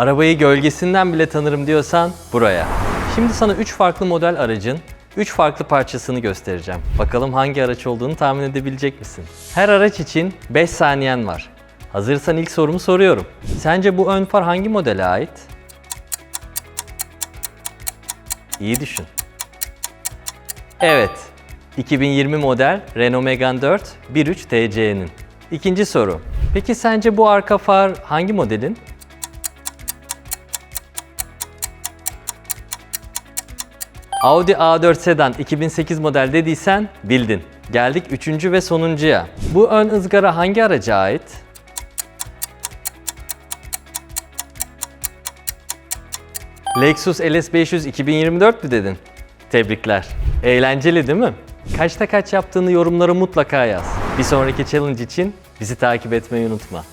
Arabayı gölgesinden bile tanırım diyorsan buraya. Şimdi sana 3 farklı model aracın 3 farklı parçasını göstereceğim. Bakalım hangi araç olduğunu tahmin edebilecek misin? Her araç için 5 saniyen var. Hazırsan ilk sorumu soruyorum. Sence bu ön far hangi modele ait? İyi düşün. Evet, 2020 model Renault Megane 4 1.3 TC'nin. İkinci soru. Peki sence bu arka far hangi modelin? Audi A4 sedan 2008 model dediysen bildin. Geldik üçüncü ve sonuncuya. Bu ön ızgara hangi araca ait? Lexus LS500 2024 mü dedin? Tebrikler. Eğlenceli değil mi? Kaçta kaç yaptığını yorumlara mutlaka yaz. Bir sonraki challenge için bizi takip etmeyi unutma.